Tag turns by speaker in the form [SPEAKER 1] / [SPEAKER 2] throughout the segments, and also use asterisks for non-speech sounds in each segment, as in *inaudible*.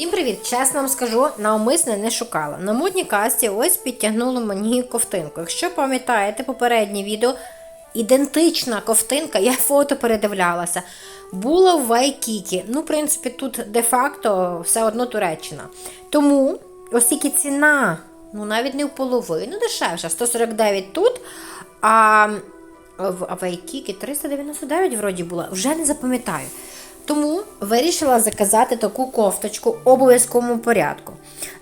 [SPEAKER 1] Всім привіт! Чесно вам скажу, навмисне не шукала. На модній касті ось підтягнули мені ковтинку. Якщо пам'ятаєте попереднє відео, ідентична ковтинка, я фото передивлялася. Була в Вайкікі. Ну, в принципі, тут де-факто все одно Туреччина. Тому, оскільки ціна, ну навіть не в половину дешевша, 149 тут, а в Вайкікі 399 вроді була, вже не запам'ятаю. Тому вирішила заказати таку кофточку в обов'язковому порядку.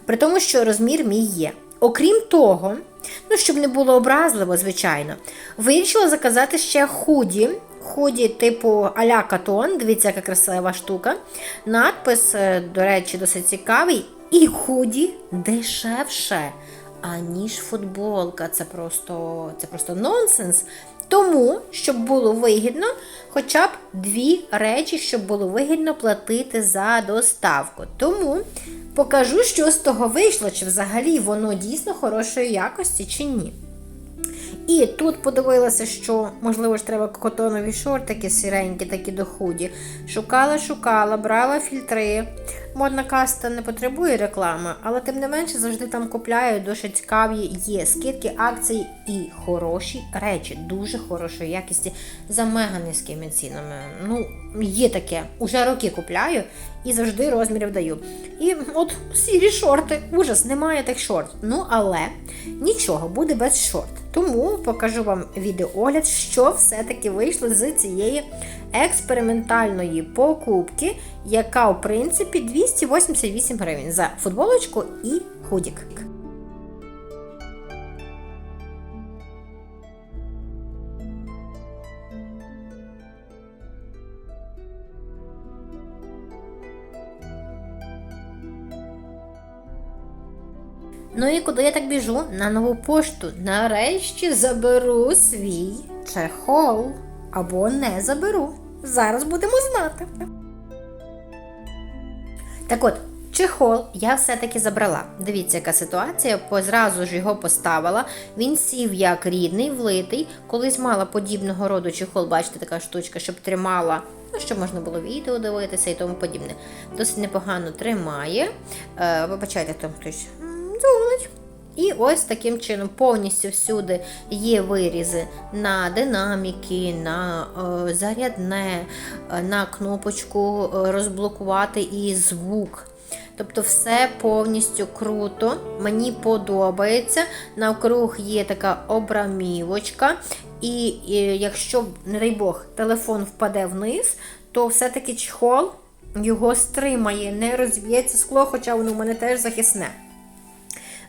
[SPEAKER 1] При тому, що розмір мій є. Окрім того, ну щоб не було образливо, звичайно, вирішила заказати ще худі. Худі, типу а-ля катон, дивіться, яка красива штука. Надпис, е, до речі, досить цікавий. І худі дешевше, аніж футболка. Це просто, це просто нонсенс. Тому, щоб було вигідно, хоча б дві речі, щоб було вигідно платити за доставку. Тому покажу, що з того вийшло, чи взагалі воно дійсно хорошої якості, чи ні. І тут подивилася, що, можливо, ж треба котонові шортики сіренькі, такі до худі. Шукала, шукала, брала фільтри. Модна каста не потребує реклами, але тим не менше завжди там купляю, дуже цікаві є скидки, акції і хороші речі, дуже хорошої якості за мега низькими цінами. Ну, є таке. Уже роки купляю і завжди розмірів даю. І от сірі шорти. Ужас, немає тих шорт. Ну, але нічого, буде без шорт. Тому покажу вам відеоогляд, що все-таки вийшло з цієї експериментальної покупки, яка, в принципі, 288 гривень за футболочку і худік. Ну і куди я так біжу? На нову пошту. Нарешті заберу свій чехол. Або не заберу. Зараз будемо знати. Так от, чехол я все-таки забрала. Дивіться, яка ситуація. Зразу ж його поставила. Він сів як рідний, влитий. Колись мала подібного роду чехол, бачите, така штучка, щоб тримала. Ну, щоб можна було відео дивитися і тому подібне. Досить непогано тримає. Е, вибачайте, там хтось м. І ось таким чином повністю всюди є вирізи на динаміки, на е, зарядне, е, на кнопочку е, розблокувати і звук. Тобто все повністю круто, мені подобається. Навкруг є така обрамівочка. І, і якщо, не дай Бог, телефон впаде вниз, то все-таки чехол його стримає, не розб'ється скло, хоча воно в мене теж захисне.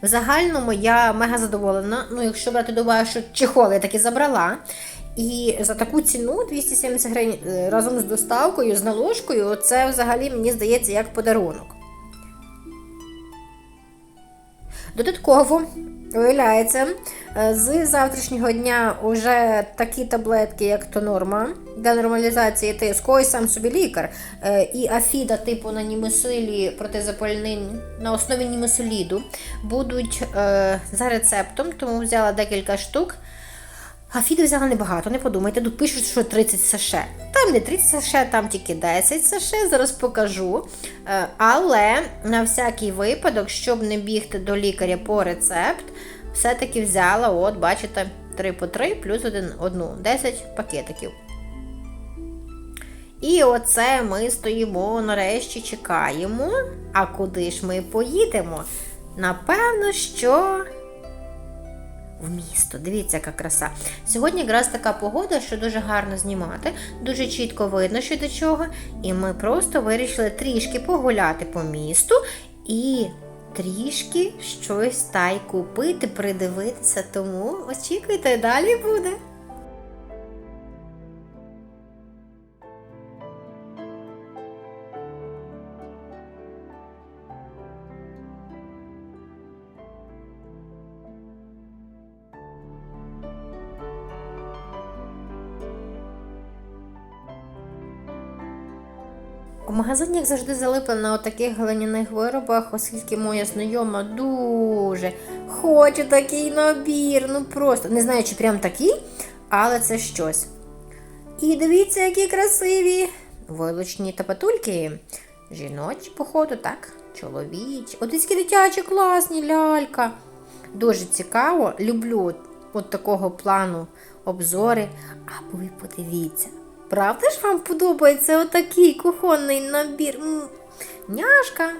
[SPEAKER 1] В загальному я мега задоволена. Ну, якщо брати до уваги, що чехол я таки забрала. І за таку ціну 270 гривень е, разом з доставкою, з наложкою, це взагалі мені здається як подарунок. Додатково, виявляється, е, з завтрашнього дня вже такі таблетки, як Тонорма, для нормалізації тиску, ось сам собі лікар, е, і Афіда, типу на німесилі протизапальнин на основі німесиліду, будуть е, за рецептом, тому взяла декілька штук. А фіду взяла небагато, не подумайте. Тут пишуть, що 30 саше. Там не 30 саше, там тільки 10 саше, зараз покажу. Е, Але на всякий випадок, щоб не бігти до лікаря по рецепт, все-таки взяла, от, бачите, 3 по 3 плюс 1, одну, 10 пакетиків. І оце ми стоїмо, нарешті чекаємо. А куди ж ми поїдемо? Напевно, що в місто. Дивіться, яка краса. Сьогодні якраз така погода, що дуже гарно знімати, дуже чітко видно, що до чого. І ми просто вирішили трішки погуляти по місту і трішки щось та й купити, придивитися. Тому очікуйте, далі буде. У магазині, як завжди, залиплена на таких глиняних виробах, оскільки моя знайома дуже хоче такий набір. Ну просто не знаю, чи прям такий, але це щось. І дивіться, які красиві войлочні тапатульки. Жіночі, походу, так? Чоловічі. Такі дитячі класні лялька. Дуже цікаво. Люблю от, такого плану обзори. А ви подивіться. Правда ж вам подобається отакий кухонний набір? М, Няшка.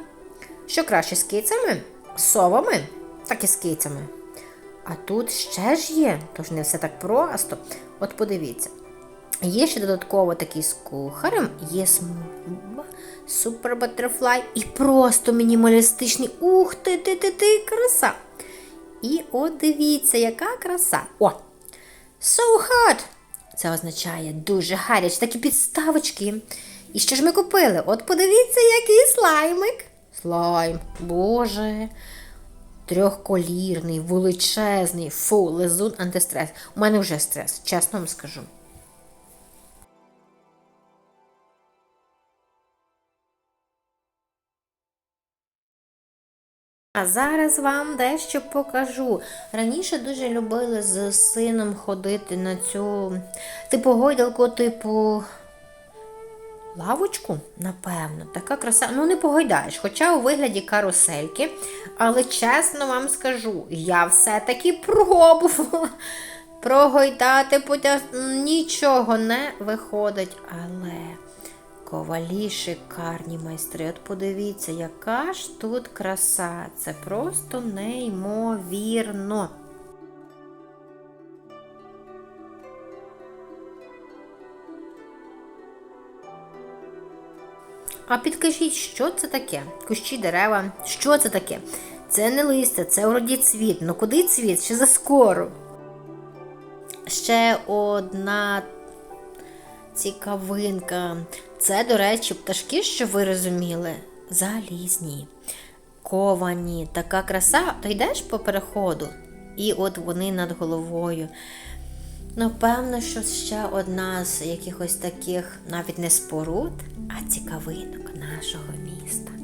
[SPEAKER 1] Що краще з кицями? Совами? Так і з кицями. А тут ще ж є, тож не все так просто. От подивіться. Є ще додатково такий з кухарем, є супер батерфлай і просто мінімалістичний. Ух ти, ти, ти, ти, краса. І от дивіться, яка краса. О! So hot! Це означає дуже гаряче, такі підставочки. І що ж ми купили? От подивіться, який слаймик. Слайм, боже. Трьохколірний, величезний, фу, лизун антистрес. У мене вже стрес, чесно вам скажу. А зараз вам дещо покажу. Раніше дуже любили з сином ходити на цю типу гойдалку, типу лавочку, напевно, така краса. Ну, не погойдаєш, хоча у вигляді карусельки. Але чесно вам скажу, я все-таки пробувала *laughs* прогойдати потяг. Нічого не виходить. Але ковалі шикарні майстри. От подивіться, яка ж тут краса. Це просто неймовірно. А підкажіть, що це таке? Кущі дерева. Що це таке? Це не листя, це вроді цвіт. Ну куди цвіт? Ще заскоро. Ще одна цікавинка. Це, до речі, пташки, що ви розуміли, залізні, ковані, така краса, то йдеш по переходу, і от вони над головою. Напевно, що ще одна з якихось таких навіть не споруд, а цікавинок нашого міста.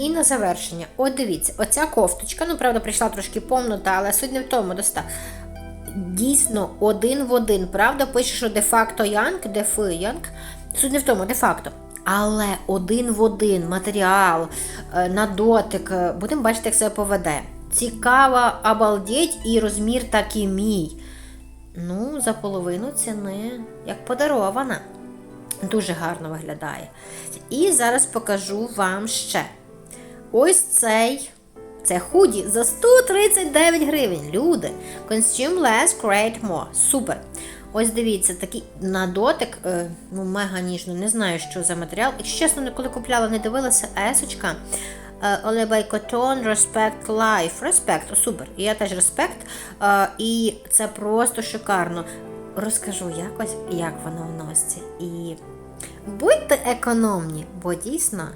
[SPEAKER 1] І на завершення, от дивіться, оця кофточка, ну, правда, прийшла трошки помнута, але суть не в тому доста. Дійсно, один в один. Правда, пише, що де-факто Янг, дефи Янг. Суть не в тому, де-факто. Але один в один матеріал е, на дотик. е, Будемо бачити, як себе поведе. Цікаво, обалдеть, і розмір такий мій. Ну, за половину ціни, як подарована. Дуже гарно виглядає. І зараз покажу вам ще. Ось цей. Це худі за 139 гривень. Люди. Consume less, create more. Супер. Ось дивіться, такий на дотик, е, ну, мега ніжно, не знаю, що за матеріал. Якщо чесно, коли купляла, не дивилася, есочка. Олебай Cotton Respect Life. Респект, супер. І я теж респект. Е, і це просто шикарно. Розкажу якось, як воно в носці. І будьте економні, бо дійсно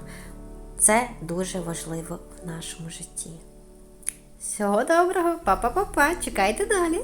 [SPEAKER 1] це дуже важливо в нашому житті. Всього доброго, па-па-па-па, чекайте далі.